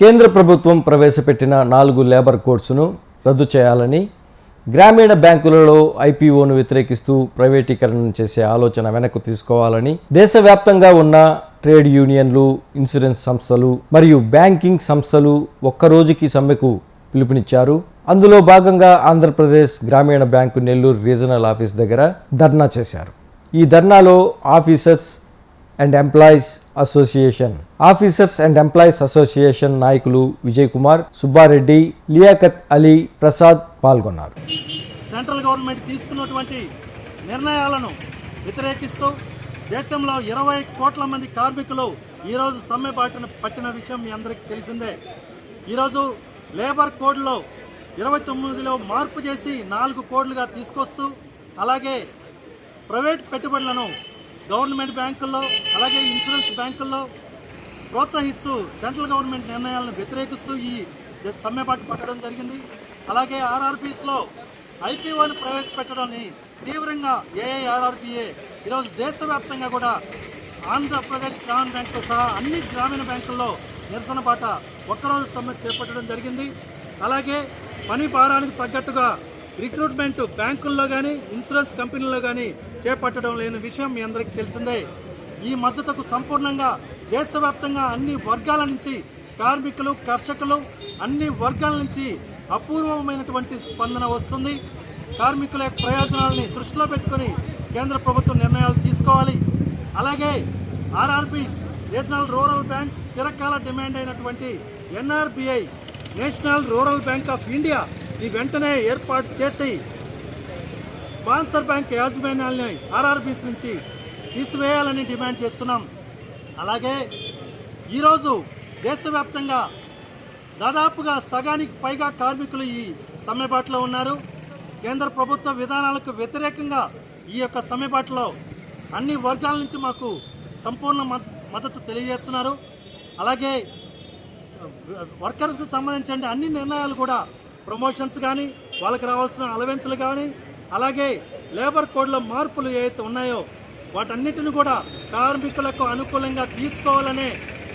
కేంద్ర ప్రభుత్వం ప్రవేశపెట్టిన నాలుగు లేబర్ కోడ్స్ను రద్దు చేయాలని గ్రామీణ బ్యాంకులలో ఐపీఓను వ్యతిరేకిస్తూ ప్రైవేటీకరణ చేసే ఆలోచన వెనక్కు తీసుకోవాలని దేశవ్యాప్తంగా ఉన్న ట్రేడ్ యూనియన్లు ఇన్సూరెన్స్ సంస్థలు మరియు బ్యాంకింగ్ సంస్థలు ఒక్క రోజుకి సమ్మెకు పిలుపునిచ్చారు. అందులో భాగంగా ఆంధ్రప్రదేశ్ గ్రామీణ బ్యాంకు నెల్లూరు రీజనల్ ఆఫీస్ దగ్గర ధర్నా చేశారు. ఈ ధర్నాలో officers and employees association officers and employees association నాయకులు విజయ్ కుమార్ సుబ్బారెడ్డి లియాకత్ అలీ ప్రసాద్ పాల్గొన్నారు. సెంట్రల్ గవర్నమెంట్ తీసుకున్నటువంటి నిర్ణయాలను వ్యతిరేకిస్తూ దేశంలో ఇరవై కోట్ల మంది కార్మికులు ఈరోజు సమ్మె బాటను పట్టిన విషయం మీ అందరికీ తెలిసిందే. ఈరోజు లేబర్ కోడ్లో ఇరవై తొమ్మిదిలో మార్పు చేసి నాలుగు కోడ్లుగా తీసుకొస్తూ అలాగే ప్రైవేట్ పెట్టుబడులను గవర్నమెంట్ బ్యాంకుల్లో అలాగే ఇన్సూరెన్స్ బ్యాంకుల్లో ప్రోత్సహిస్తూ సెంట్రల్ గవర్నమెంట్ నిర్ణయాలను వ్యతిరేకిస్తూ ఈ సమ్మెపాటు పట్టడం జరిగింది. అలాగే ఆర్ఆర్బీస్లో ఐపీఓని ప్రవేశపెట్టడాన్ని తీవ్రంగా ఏఐఆర్ఆర్బీఏ ఈరోజు దేశవ్యాప్తంగా కూడా ఆంధ్రప్రదేశ్ గ్రామీణ బ్యాంకుతో సహా అన్ని గ్రామీణ బ్యాంకుల్లో నిరసన పాట ఒక్కరోజు సమ్మె చేపట్టడం జరిగింది. అలాగే పని భారానికి తగ్గట్టుగా రిక్రూట్మెంట్ బ్యాంకుల్లో కానీ ఇన్సూరెన్స్ కంపెనీల్లో కానీ చేపట్టడం లేని విషయం మీ అందరికీ తెలిసిందే. ఈ మద్దతుకు సంపూర్ణంగా దేశవ్యాప్తంగా అన్ని వర్గాల నుంచి కార్మికులు కర్షకులు అన్ని వర్గాల నుంచి అపూర్వమైనటువంటి స్పందన వస్తుంది. కార్మికుల యొక్క ప్రయోజనాలని దృష్టిలో పెట్టుకొని కేంద్ర ప్రభుత్వం నిర్ణయాలు తీసుకోవాలి. అలాగే ఆర్ఆర్బీస్ నేషనల్ రూరల్ బ్యాంక్స్ చిరకాల డిమాండ్ అయినటువంటి NRBI national rural bank of India ఈ వెంటనే ఏర్పాటు చేసి స్పాన్సర్ బ్యాంక్ యాజమాన్యాలని ఆర్ఆర్బీస్ నుంచి తీసివేయాలని డిమాండ్ చేస్తున్నాం. అలాగే ఈరోజు దేశవ్యాప్తంగా దాదాపుగా సగానికి పైగా కార్మికులు ఈ సమ్మెబాటులో ఉన్నారు. కేంద్ర ప్రభుత్వ విధానాలకు వ్యతిరేకంగా ఈ యొక్క సమ్మెబాటులో అన్ని వర్గాల నుంచి మాకు సంపూర్ణ మద్దతు తెలియజేస్తున్నారు. అలాగే వర్కర్స్కి సంబంధించిన అన్ని నిర్ణయాలు కూడా ప్రమోషన్స్ కానీ వాళ్ళకి రావాల్సిన అలవెన్స్లు కానీ అలాగే లేబర్ కోడ్ల మార్పులు ఏవైతే ఉన్నాయో వాటన్నిటిని కూడా కార్మికులకు అనుకూలంగా తీసుకోవాలనే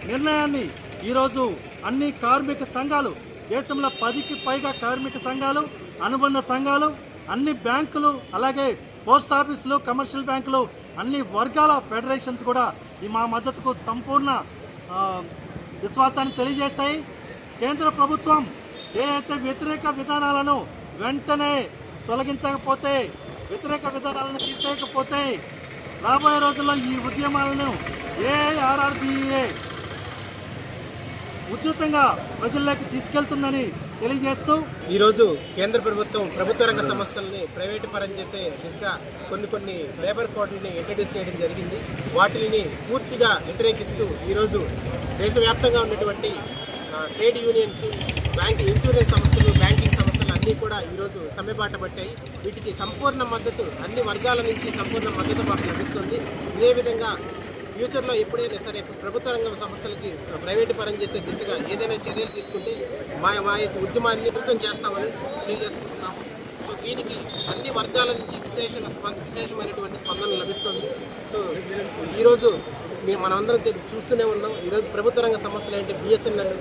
నిర్ణయాన్ని ఈరోజు అన్ని కార్మిక సంఘాలు దేశంలో పదికి పైగా కార్మిక సంఘాలు అనుబంధ సంఘాలు అన్ని బ్యాంకులు అలాగే పోస్ట్ ఆఫీసులు కమర్షియల్ బ్యాంకులు అన్ని వర్గాల ఫెడరేషన్స్ కూడా ఈ మా మద్దతుకు సంపూర్ణ విశ్వాసాన్ని తెలియజేశాయి. కేంద్ర ప్రభుత్వం ఏదైతే వ్యతిరేక విధానాలను వెంటనే తొలగించకపోతే వ్యతిరేక విధానాలను తీసేయకపోతే రాబోయే రోజుల్లో ఈ ఉద్యమాలను ఏఆర్ఆర్బిఏ ఉధృతంగా ప్రజల్లోకి తీసుకెళ్తుందని తెలియజేస్తూ ఈరోజు కేంద్ర ప్రభుత్వం ప్రభుత్వ రంగ సంస్థల్ని ప్రైవేటు పరం చేసే దిశగా కొన్ని కొన్ని లేబర్ కోడ్లని ఇంట్రడ్యూస్ చేయడం జరిగింది. వాటిని పూర్తిగా వ్యతిరేకిస్తూ ఈరోజు దేశవ్యాప్తంగా ఉన్నటువంటి ట్రేడ్ యూనియన్స్ బ్యాంక్ ఇన్సూరెన్స్ సంస్థలు బ్యాంకింగ్ సంస్థలు అన్నీ కూడా ఈరోజు సమ్మెబాట పట్టాయి. వీటికి సంపూర్ణ మద్దతు అన్ని వర్గాల నుంచి సంపూర్ణ మద్దతు మాకు లభిస్తుంది. ఇదే విధంగా ఫ్యూచర్లో ఎప్పుడైనా సరే ప్రభుత్వ రంగ సంస్థలకి ప్రైవేటు పరం చేసే దిశగా ఏదైనా చర్యలు తీసుకుంటే మా మా యొక్క ఉద్యమాన్ని ప్రభుత్వం చేస్తామని తెలియజేసుకుంటున్నాము సో దీనికి అన్ని వర్గాల నుంచి విశేష స్పంద విశేషమైనటువంటి స్పందన లభిస్తుంది. సో ఈరోజు మేము మనమందరం చూస్తూనే ఉన్నాం. ఈరోజు ప్రభుత్వ రంగ సంస్థలు అంటే బిఎస్ఎన్ఎల్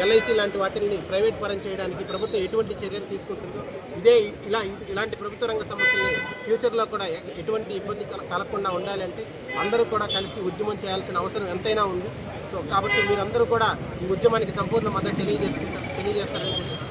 ఎల్ఐసి లాంటి వాటిని ప్రైవేట్ పరం చేయడానికి ప్రభుత్వం ఎటువంటి చర్యలు తీసుకుంటుందో ఇదే ఇలా ఇలాంటి ప్రభుత్వ రంగ సంస్థల్ని ఫ్యూచర్లో కూడా ఎటువంటి ఇబ్బంది కల- కలగకుండా ఉండాలంటే అందరూ కూడా కలిసి ఉద్యమం చేయాల్సిన అవసరం ఎంతైనా ఉంది. సో కాబట్టి మీరందరూ కూడా ఈ ఉద్యమానికి సంపూర్ణ మద్దతు తెలియజేసుకుంటారు తెలియజేస్తారని